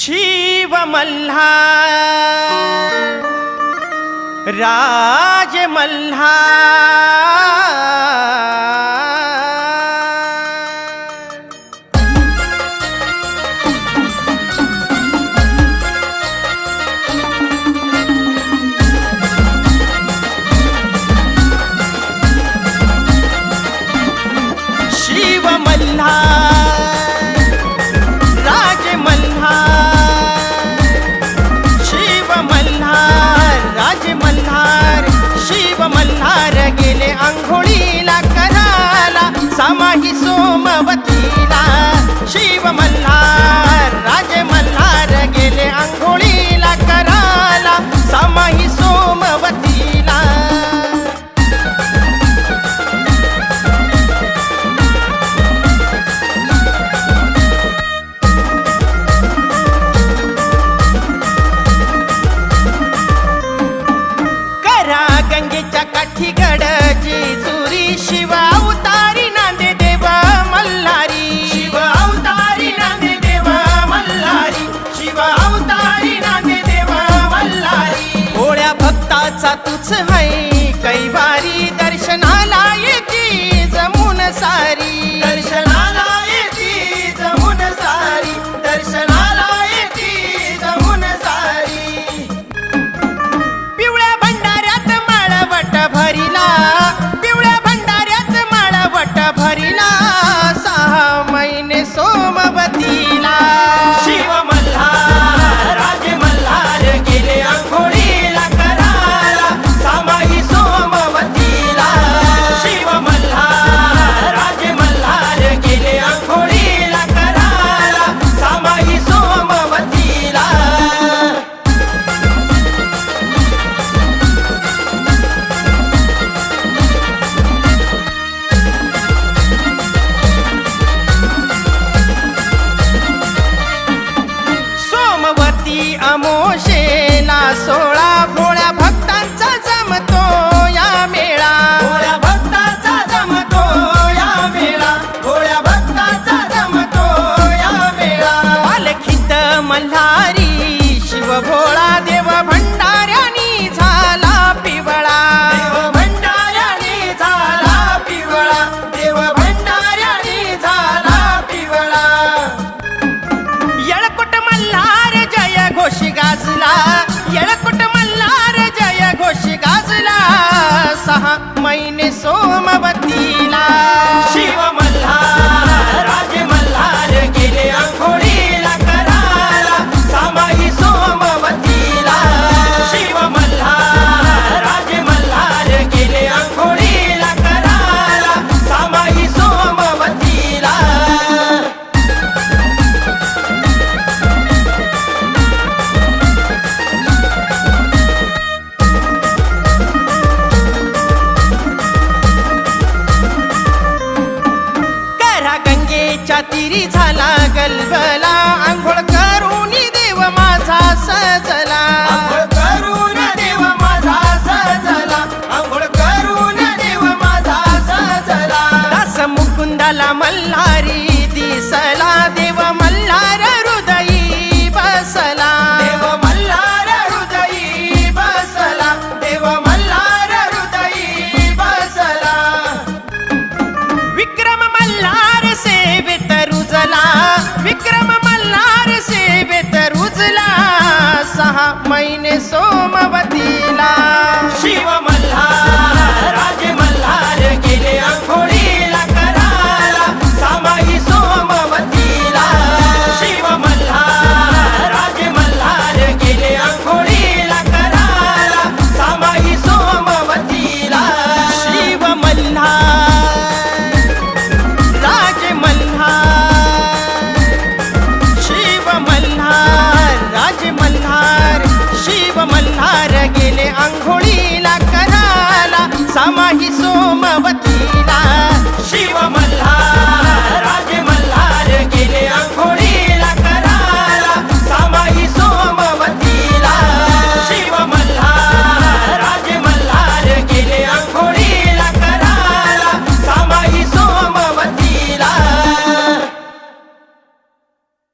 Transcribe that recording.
शिवमल्हा राजमल्हा। காட்சி கட पायरी झाला गलबला. आंघोळ करून देव माझा सद मैने सोमवतीला. शिव मल्हार राजे